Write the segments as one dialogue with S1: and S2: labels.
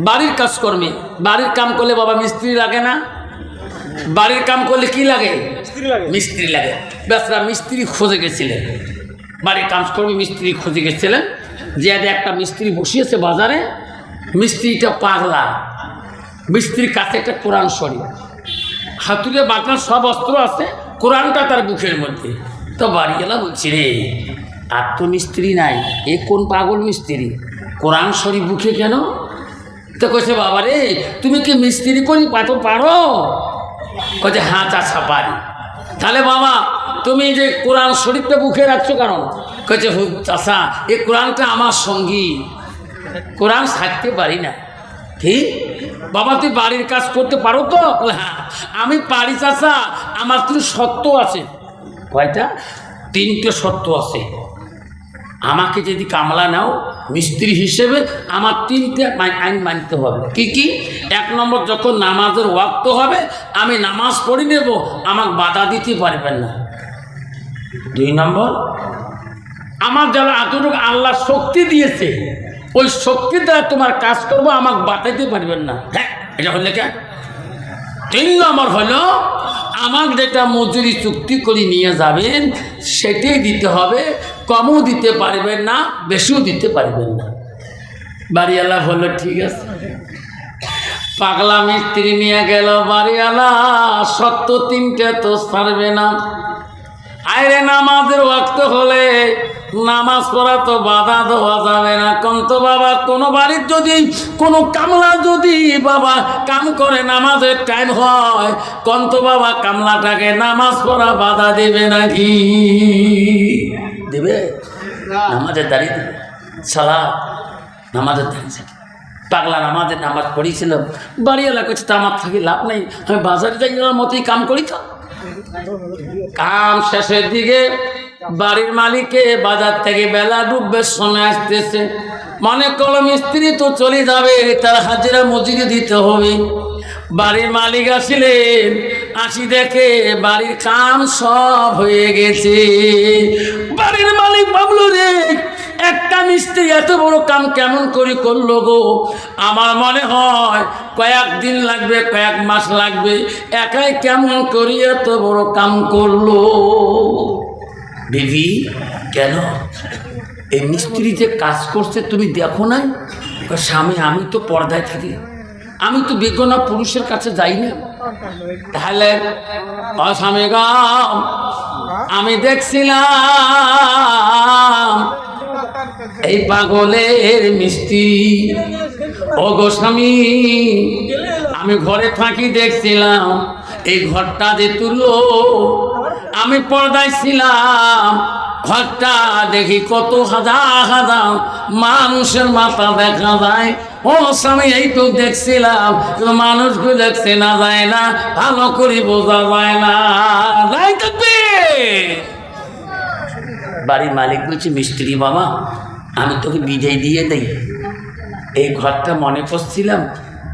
S1: বাড়ির কাজকর্মী। বাড়ির কাম করলে বাবা মিস্ত্রি লাগে না? বাড়ির কাম করলে কি লাগে? মিস্ত্রি লাগে। বেসরা মিস্ত্রি খোঁজে গেছিলেন। বাড়ির কাজকর্মী মিস্ত্রি খোঁজে গেছিলেন। যে একটা মিস্ত্রি বসিয়েছে বাজারে মিস্ত্রিটা পাগলা। মিস্ত্রির কাছে একটা কোরআন শরীফ। হাতুড়ে বাঁকার সব অস্ত্র আছে কোরআনটা তার বুকের মধ্যে। তো বাড়িওয়ালা বলছি রে আর তো মিস্ত্রি নাই। এ কোন পাগল মিস্ত্রি? কোরআন শরীফ বুকে কেন? তো কইছে বাবা রে তুমি কি মিস্ত্রি করি পাতো পারো? কছে হ্যাঁ চাষা পারি। তাহলে বাবা, তুমি যে কোরআন শরীফটা বুকে রাখছো কারণ কছে হুক চাষা এই কোরআনটা আমার সঙ্গী। কোরআন ছাড়তে পারি না। ঠিক বাবা, তুই বাড়ির কাজ করতে পারো তো? হ্যাঁ আমি পারি চাষা আমার তুই সত্য আছে। কয়টা? তিনটে সত্য আছে। আমাকে যদি কামলা নাও, মিস্ত্রি হিসেবে আমার তিনটে আইন মানতে হবে। কি কি? এক নম্বর, যখন নামাজের ওয়াক্ত হবে, আমি নামাজ পড়ে নেব, আমাকে বাধা দিতে পারবেন না। দুই নম্বর, আমার যারা এতটুকু আল্লাহ শক্তি দিয়েছে, ওই শক্তি দ্বারা তোমার কাজ করব, আমাকে বাঁচাইতে পারবেন না। হ্যাঁ এটা হলে কে? তিন নম্বর হলো আমার যেটা মজুরি চুক্তি করে নিয়ে যাবেন, সেটাই দিতে হবে, কমও দিতে পারবেন না, বেশিও দিতে পারবেন না। বাড়িওয়ালা বলল, ঠিক আছে। পাগলা মিস্ত্রি নিয়ে গেল, বাড়িওয়ালা, সত্য তিনটে তো ছাড়বে না। আইরে, নামাজের ওয়াক্ত হলে নামাজ পড়া তো বাধা দেওয়া যাবে না। কন্ত বাবা, কোনো বাড়ির যদি, কোনো কামলা যদি বাবা কাম করে নামাজের টাইম হয় কন্ত বাবা কামলাটাকে নামাজ পড়া বাধা দেবে নাকি? দেবে? নামাজের দাঁড়িয়ে দেবে। সালা, নামাজের দাঁড়িয়ে পাগলা নামাজের নামাজ পড়িয়েছিলাম বাড়িওয়ালা করছে তা আমার থাকি লাভ নেই। আমি বাজারে যাই মতোই কাম করি তো। কাম শেষের দিকে বাড়ির মালিকে বাজার থেকে বেলা ডুববে সময় আসতেছে। মনে করল মিস্ত্রি তো চলে যাবে, তার হাজিরা মজুরি দিতে হবে। বাড়ির মালিক আসিলেন, আসি দেখে বাড়ির কাম সব হয়ে গেছে। বাড়ির মালিক ভাবলো, রে, একটা মিস্ত্রি এত বড় কাম কেমন করে করল গো? আমার মনে হয়, কয়েক দিন লাগবে, কয়েক মাস লাগবে, একাই কেমন করি এত বড় কাম করল। দেবী কেন? এই মিস্ত্রি যে কাজ করছে তুমি দেখো না কয়, স্বামী আমি তো পর্দায় থাকি। আমি তো বেগনা পুরুষের কাছে যাই না। তাহলে অস্বামী আমি দেখছিলাম এই পাগলের মিষ্টি। ও গোস্বামী আমি ঘরে থাকি দেখছিলাম। এই ঘরটা যে তুলো আমি পর্দায় ছিলাম। ঘরটা দেখি কত হাজার হাজার মানুষের মাথা দেখা যায়। ও স্বামী তো দেখছিলাম, কিন্তু দেখছে না যায় না, ভালো করে বোঝা যায় না। যাই বাড়ির মালিক বলছে, মিস্ত্রি বাবা, আমি তোকে বিদায় দিয়ে দেই। এই ঘরটা মনে করছিলাম,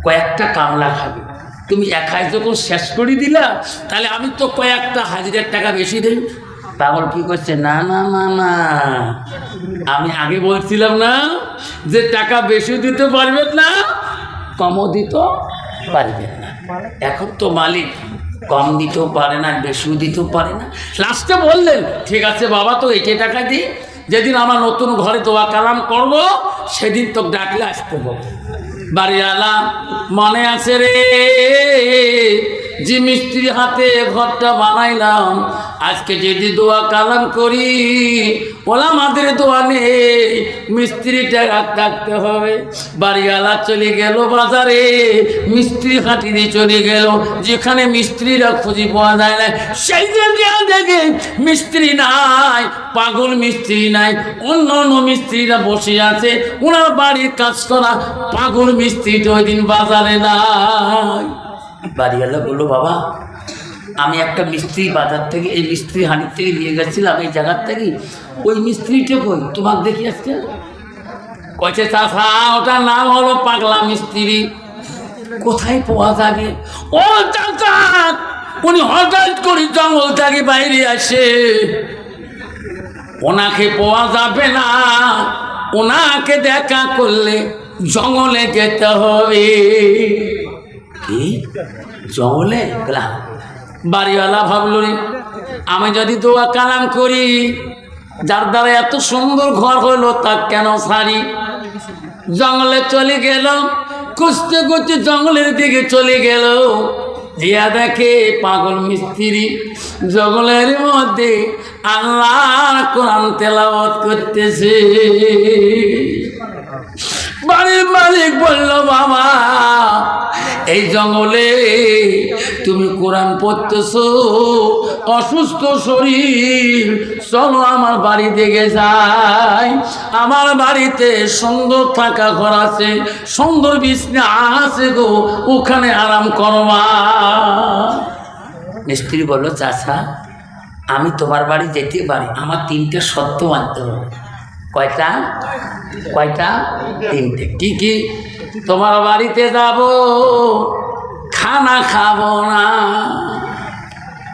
S1: কয়েকটা কামলা খাবে। তুমি একাই যখন শেষ করে দিলা, তাহলে আমি তো কয়েকটা হাজিরের টাকা বেশি দেই। পাগল কি করছে? না না না না। আমি আগে বলছিলাম না যে টাকা বেশি দিতে পারবেন না কমও দিতে পারবেন না। এখন তো মালিক কম দিতেও পারে না বেশিও দিতেও পারে না। লাস্টে বললেন, ঠিক আছে বাবা, তো একে টাকা দিই। যেদিন আমার নতুন ঘরে দোয়া কালাম করব, সেদিন তো ডাকলে আসতে হবে। বাড়িওয়ালা মনে আছে রে? যে মিস্ত্রি হাতে ঘরটা বানাইলাম আজকে যদি দোয়া কালাম করি ওলা আমাদের দোয়া নেই মিস্ত্রিটা রাখতে হবে। বাড়িওয়ালা চলে গেল বাজারে, মিস্ত্রি হাঁটিয়ে চলে গেল। যেখানে মিস্ত্রিরা খুঁজে পাওয়া যায় না, সেই জায়গা দেখে মিস্ত্রি নাই, পাগল মিস্ত্রি নাই। অন্য অন্য মিস্ত্রিরা বসে আছে, ওনার বাড়ির কাজ করা পাগল মিস্ত্রিটা ওই দিন বাজারে নাই। বাড়িওয়ালা বলল, বাবা আমি একটা মিস্ত্রি বাজার থেকে, এই মিস্ত্রি হানির থেকে নিয়ে গেছিলাম, এই জায়গার থেকে। ওই মিস্ত্রিটা কই? তোমার দেখি আজকে। কয়েছে চাষা ওটার নাম হলো পাগলা মিস্ত্রি। কোথায় পাওয়া যাবে? ও চাচা, উনি হঠাৎ করে জঙ্গল থেকে বাইরে আসে। ওনাকে পাওয়া যাবে না। ওনাকে দেখা করলে জঙ্গলে যেতে হবে। কি? জঙ্গলে? গেলাম বাড়িওয়ালা ভাবল আমি যদি দোয়া কালাম করি, যার দ্বারা এত সুন্দর ঘর হলো তা কেন সারি জঙ্গলে চলে গেল, খুঁজতে খুঁজতে জঙ্গলের দিকে চলে গেল। জিয়া দেখে পাগল মিস্ত্রি জঙ্গলের মধ্যে আল্লাহ কোরআন তেলাওয়াত করতেছে। বাড়ির মালিক বলল বাবা এই জঙ্গলে তুমি কোরআন পড়তেছ, অসুস্থ শরীর, চলো আমার বাড়ি দিকে যাই। আমার বাড়িতে সুন্দর থাকা ঘর আছে, সুন্দর বিছনা আছে গো, ওখানে আরাম করবা মিস্ত্রি বলল, চাচা, আমি তোমার বাড়ি যেতে পারি, আমার তিনটে সত্য মানতে হবে। কয়টা? কয়টা? তিনটে। কি কি? তোমার বাড়িতে যাব, খানা খাব না।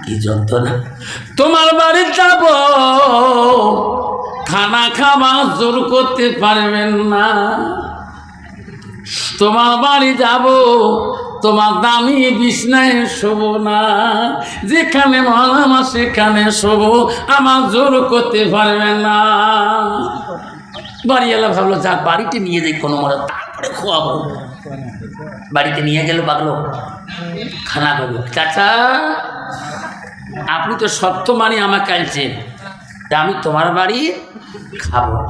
S1: কি যন্ত্রণা। তোমার বাড়ি যাব, খানা খাবা জোর করতে পারবেন না। তোমার বাড়ি যাব তোমার দামি বিছনায় শোব না। যেখানে মালামা সেখানে শোব। আমার জোর করতে পারবে না। বাড়িওয়ালা ভাবলো, যা, বাড়িতে নিয়ে যাই কোনো মনে তারপরে খোয়াবো। বাড়িতে নিয়ে গেল পাগলো। খানা খাব। চাচা, আপনি তো সত্য মানে আমাকে আনছেন। আমি তোমার বাড়ি খাব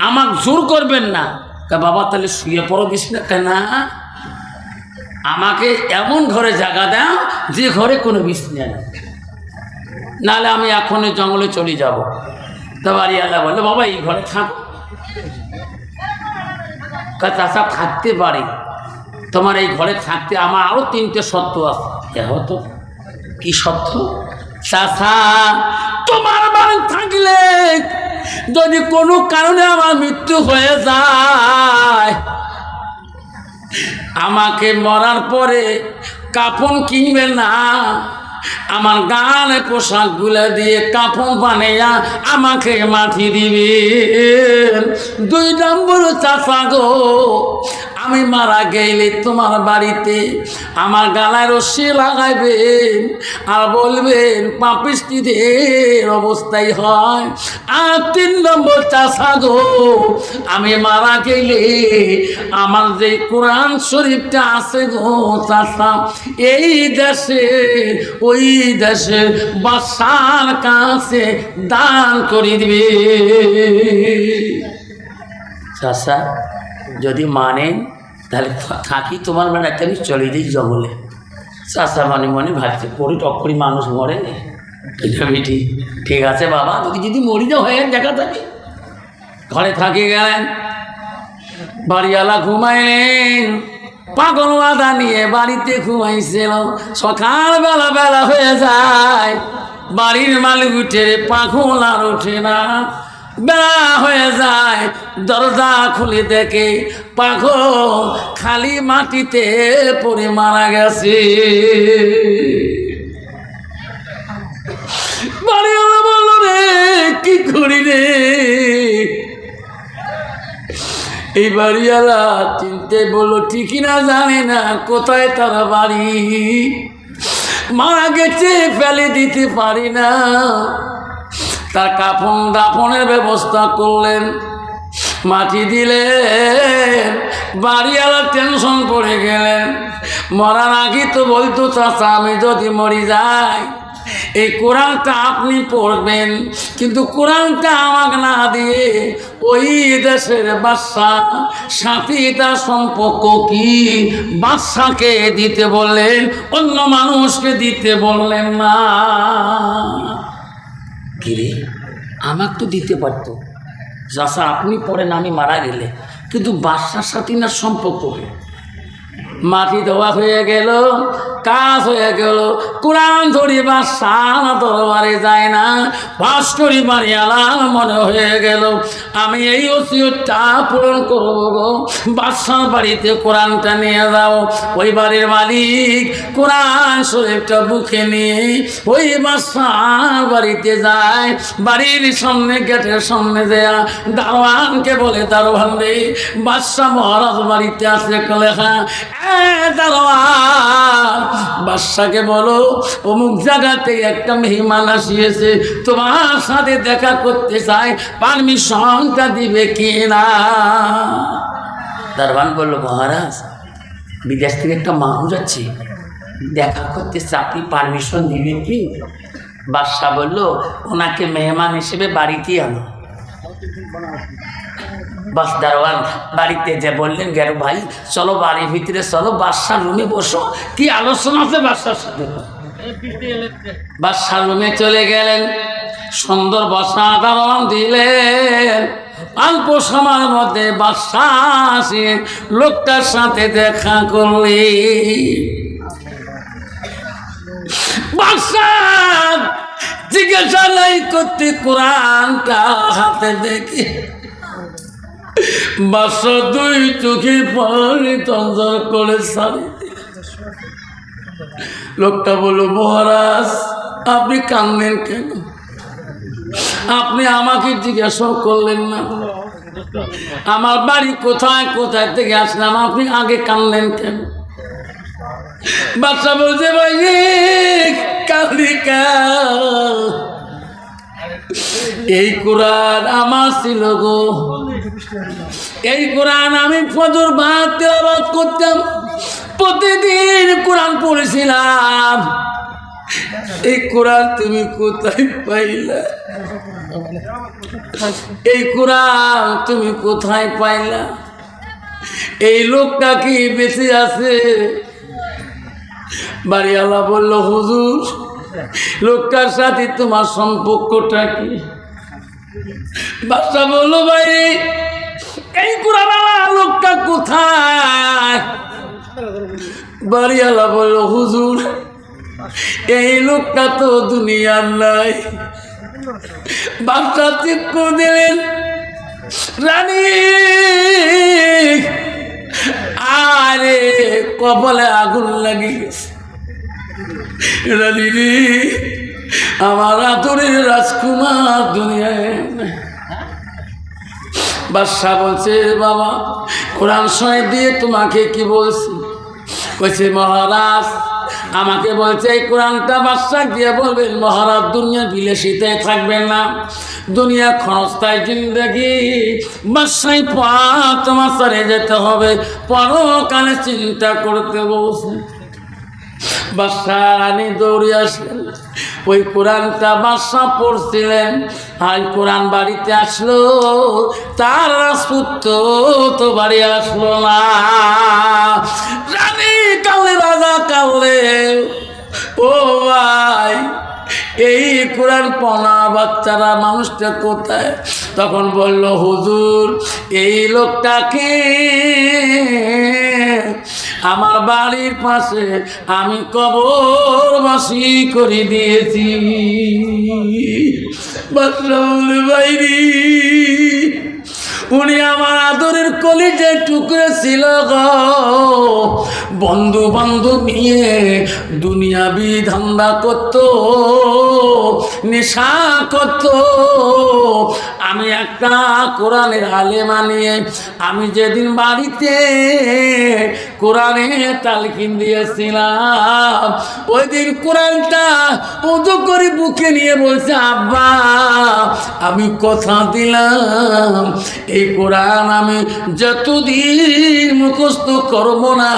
S1: আমাকে জোর করবেন না। বাবা তাহলে শুয়ে পড়ো দিস না আমাকে এমন ঘরে জায়গা দাও যে ঘরে কোনো বিছনা নেই নাহলে আমি এখনই জঙ্গলে চলে যাব। তা বাড়ি আল্লাহ বলে বাবা, এই ঘরে থাক। চাষা থাকতে পারে। তোমার এই ঘরে থাকতে আমার আরও তিনটে সত্য আছে। হতো কি সত্য চাষা তোমার বাড়ি থাকলে যদি কোনো কারণে আমার মৃত্যু হয়ে যায় আমাকে মরার পরে কাপন কিনবে না। আমার গানে পোশাকগুলো দিয়ে কাপন বানাইয়া আমাকে মাটি দিবে। দুই নম্বর চাষা গো আমি মারা গেলে তোমার বাড়িতে আমার গালায় রশ্মি লাগাইবেন আর বলবেন পাপিস্তিদের অবস্থাই হয়। আর তিন নম্বর চাষা গো, আমি মারা গেলে আমার যে কোরআন শরীফটা আছে গো চাষা, এই দেশে ওই দেশে বাসার কাছে দান করে দিবে। চাষা যদি মানেন তাহলে থাকি তোমার মানে একটা আমি চলে দিই জঙ্গলে। চাষা মনে মনে ভাবছে, পরি টক্করি মানুষ মরে। এটা ঠিক আছে বাবা তোকে যদি মরি যাও, হয়ে, দেখা থাকে ঘরে থাকি গেলেন, বাড়িওয়ালা ঘুমাইলেন, পাগল বাধা নিয়ে বাড়িতে ঘুমাইছিল সকালবেলা বেলা হয়ে যায়। বাড়ির মালিক উঠে পাখল আর ওঠে না। বেলা হয়ে যায়, দরজা খুলে দেখে পাখল খালি মাটিতে পড়ে মারা গেছে। কি করি রে? এই বাড়িওয়ালা চিনতে বলল, ঠিকই না জানে না, কোথায় তারা বাড়ি? মারা গেছে, ফেলে দিতে পারি না। তার কাপন দাপনের ব্যবস্থা করলেন। মাটি দিলেন বাড়িওয়ালা টেনশন পড়ে গেলেন। মরার আগে তো বলতো, চাচা, আমি যদি মরি যাই, এই কোরআনটা আপনি পড়বেন। কিন্তু কোরআনটা আমাকে না দিয়ে ওই দেশের বাদশা, সাথে তার সম্পর্ক কি? বাদশাকে দিতে বললেন, অন্য মানুষকে দিতে বললেন না। কিরে আমাকে তো দিতে পারত যাসা আপনি পড়েন, আমি মারা গেলে কিন্তু বাদশার সাথে না সম্পর্ক? মাটি দেওয়া হয়ে গেল কাজ হয়ে গেল। কোরআন ধরিবা সারা দরবারে যায় না। পাশ করি বাড়ি আলাম মনে হয়ে গেল। আমি এই ওসিয়তটা পূরণ করব গো। বাদশার বাড়িতে কোরআনটা নিয়ে যাও। ওই বাড়ির মালিক কোরআন শরীফটা বুকে নিয়ে ওই বাদশার বাড়িতে যায়। বাড়ির সামনে, গেটের সামনে দেয়া দারোয়ানকে বলে, দারোয়ান রে, বাদশাহ মহারাজ বাড়িতে আসলে হ্যাঁ এ দারোয়ান বাদশাকে বলো, অমুক জায়গাতে একটা মেহমান আসিয়েছে, তোমার সাথে দেখা করতে চায় পারমিশনটা দিবে কি না দারোয়ান বলল, মহারাজ, বিদেশ থেকে একটা মানুষ যাচ্ছে, দেখা করতে আপনি পারমিশন দিবেন কি? বাদশাহ বলল, ওনাকে মেহমান হিসেবে বাড়িতেই আনো। বাস দারোয়ান, বাড়িতে যে বললেন গেল ভাই, চলো বাড়ির ভিতরে, চলো বাদশার রুমে বসো। কি আলোচনা আছে বাদশার সাথে? বাদশার রুমে চলে গেলেন, সুন্দর বসা দারোয়ান দিলেন। অল্প সময়ের মধ্যে বাদশা আসে, লোকটার সাথে দেখা করলি জিজ্ঞাসা নাই করতে, কোরআনটা হাতে দেখি। বাসা দুই চোখে পানি তঞ্জর করে সারি। লোকটা বলল, মহারাজ, আপনি কান্দেন কেন? আপনি আমাকে জিজ্ঞাসা করলেন না। আমার বাড়ি কোথায় কোথায় থেকে আসলাম? আপনি আগে কানলেন কেন? বাচ্চা বলছে ভাই কালিকা এই কোরআন আমার ছিল গো। এই কোরআন আমি ফজর ভাত তেলাওয়াত করতাম। প্রতিদিন কোরআন পড়েছিলাম। এই কোরআন তুমি কোথায় পাইলা? এই কোরআন তুমি কোথায় পাইলা? এই লোকটা কি বেঁচে আছে? বাড়িওয়ালা বলল, হুজুর লোকটার সাথে তোমার সম্পর্কটা কি? বাচ্চা বলল ভাই, এই কোরআনওয়ালা লোকটা কোথায়? বাড়িওয়ালা বলল, হুজুর, এই লোকটা তো দুনিয়ার নাই। বাচ্চা করে দিলেন। রানী, আরে কপালে আগুন লাগি গেছে রে আমার আতরের রাজকুমার দুনিয়ায়। বাদশাহ বলছে বাবা, কোরআন শহীদ দিয়ে তোমাকে কি বলছি? বলছে, মহারাজ, আমাকে বলছে, এই কোরআনটা বাদশাহ দিয়ে বলবেন, মহারাজ দুনিয়া বিলাসিতায় থাকবেন না। দুনিয়া ক্ষণস্থায় জিন্দগি। বাদশাই পা তোমার সারে যেতে হবে, পরকালে চিন্তা করতে বলছে। দৌড়ে আসলেন। ওই কোরআনটা পড়ছিলেন। আর কোরআন বাড়িতে আসলো, তার রাজপুত্র তো বাড়ি আসলো না। রানী কালে রাজা কালে ও ভাই, এই কোরআন পনা বাচ্চারা, মানুষটা কোথায়? তখন বলল, হুজুর, এই লোকটাকে আমার বাড়ির পাশে আমি কবর বাসি করে দিয়েছি। বলে বাইরি উনি আমার আদরের কলিজে টুকরে ছিল বন্ধু বান্ধব নিয়ে দুনিয়াবি ধান্দা করত, নেশা করত। আমি একটা কোরআনের আলেমা নিয়ে আমি যেদিন বাড়িতে কোরআনে তালকিন দিয়েছিলাম ওই দিন কোরআনটা উদু করে বুকে নিয়ে বলছে, আব্বা, আমি কথা দিলাম এই কোরআন আমি যতদিন মুখস্থ করব না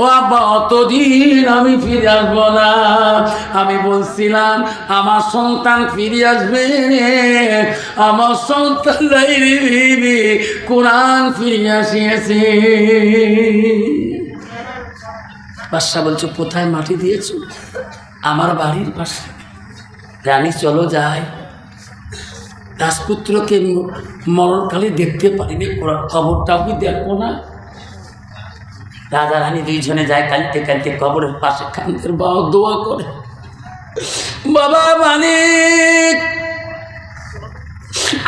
S1: ও আব্বা অতদিন আমি ফিরে আসব না। আমি বলছিলাম, আমার সন্তান ফিরে আসবে, আমার সন্তান কোরআন ফিরে আসিয়েছে। বাদশাহ বলছো, কোথায় মাটি দিয়েছ? আমার বাড়ির পাশে। রানী চলো যায়। রাজপুত্রকে মরণকালে দেখতে পারিনি ওরা খবরটাও কি দেখব না। রাজা রানী দুইজনে যায় কাঁদতে কাঁদতে কবরের পাশে কান্দের বাবা দোয়া করে, বাবা মালিক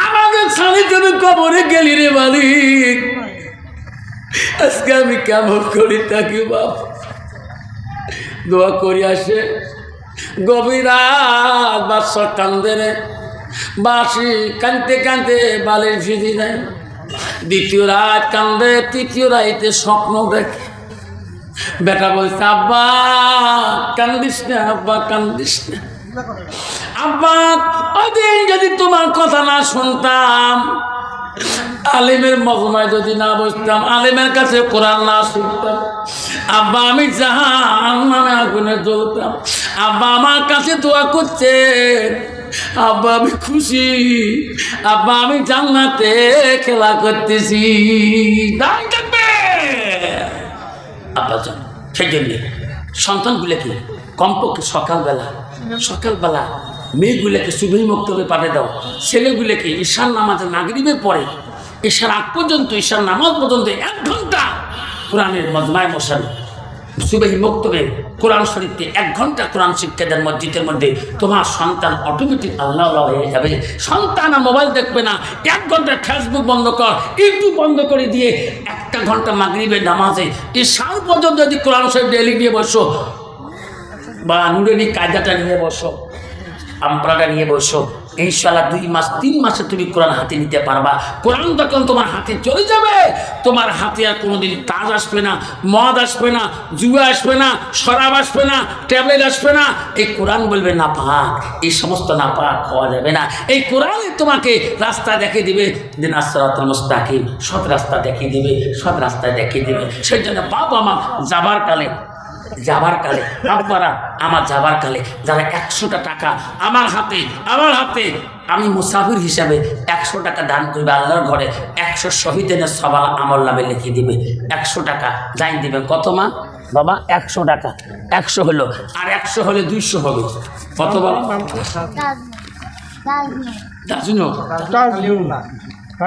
S1: আমাদের স্বামী তুমি কবরে গেলি রে মালিক? আজকে আমি কেমন করি তাকে বাপ? দোয়া করি আসে গভীর রাত বাদশাহ বাসি কানতে কানতে বালের ফিরি দেয় দ্বিতীয় রাত কান্দে, তৃতীয় রাইতে স্বপ্ন দেখে। বেটা বলছে, আব্বা, কান্দিস না, আব্বা, কান্দিস না। আব্বা, ওদিন যদি তোমার কথা না শুনতাম, আলিমের মহমায় যদি না বসতাম, আলিমের কাছে কোরআন না শুনতাম। আব্বা, আমি জাহান নামে আগুনে জ্বলতাম। আব্বা, আমার কাছে দোয়া করছে আব্বা আমি খুশি, আব্বা আমি জান্নাতে খেলা করতেছি। থাকবে। আব্বা যান সেই জন্যে সন্তানগুলোকে কমপক্ষে সকালবেলা সকালবেলা মেয়েগুলোকে সুবহি মক্তবে পাঠিয়ে দাও। ছেলেগুলোকে ঈশান নামাজে নাগরিবের পরে ঈশার আগ পর্যন্ত, ঈশার নামাজ পর্যন্ত এক ঘণ্টা কোরআনের মজমায় মশান সুবেহি মক্তবে কোরআন শরীফকে এক ঘণ্টা কোরআন শিক্ষা দেন মসজিদের মধ্যে তোমার সন্তান অটোমেটিক আল্লাহ হয়ে যাবে। সন্তান আর মোবাইল দেখবে না। এক ঘণ্টা ফেসবুক বন্ধ কর ইউটিউব বন্ধ করে দিয়ে একটা ঘণ্টা মাগরিবের নামাজে সাল পর্যন্ত যদি কোরআন শরীফ ডেলি নিয়ে বসো, বা নুরেনি কায়দাটা নিয়ে বসো, আমপাড়াটা নিয়ে বসো ইনশাল্লাহ দুই মাস, তিন মাসে তুমি কোরআন হাতে নিতে পারবা। কোরআন যখন তোমার হাতে চলে যাবে, তোমার হাতে আর কোনোদিন তাজ আসবে না, মদ আসবে না, জুয়া আসবে না, শরাব আসবে না, ট্যাবলেট আসবে না। এই কোরআন বলবে, না পাক, এই সমস্ত না পাক খাওয়া যাবে না। এই কোরআনই তোমাকে রাস্তা দেখিয়ে দিবে, যে নাসরাতুল মুস্তাকিম, সৎ রাস্তা দেখিয়ে দিবে, সৎ রাস্তায় দেখিয়ে দিবে। সেই জন্য বাবা মা যাবার কালে যাবার কালে আব্বারা আমার যাবার কালে যারা একশোটা টাকা আমার হাতে আমার হাতে আমি মুসাফির হিসাবে একশো টাকা দান করবে আল্লাহর ঘরে একশো শহীদের সবার আমল নামে লিখে দিবে। একশো টাকা যাই দিবে। কত মা? বাবা একশো টাকা। একশো হলো আর একশো হলে দুইশো হবে। কত বাবা?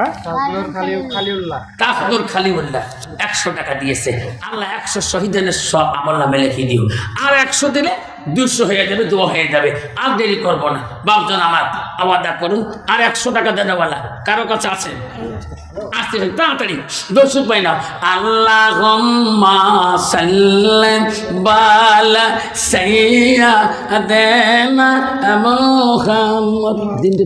S2: খালিউল্লাহ হ্যাঁ খালিউল্লাহ।
S1: তাফদুর খালিউল্লাহ একশো টাকা দিয়েছে। আল্লাহ একশো শহীদের সব আমল নামে দিও। আর একশো দিলে দুশো হয়ে যাবে দু হয়ে যাবে। আর দেরি করব না। বাপজন আমার আওয়াদা করুন। আর একশো টাকা দেওয়ালা কারও কাছে আছে? আসতেছেন তাড়াতাড়ি। পাই না। আল্লাহ সাল্লাম বালা সাইয়া দেনা মোহাম্মদ। দিনটি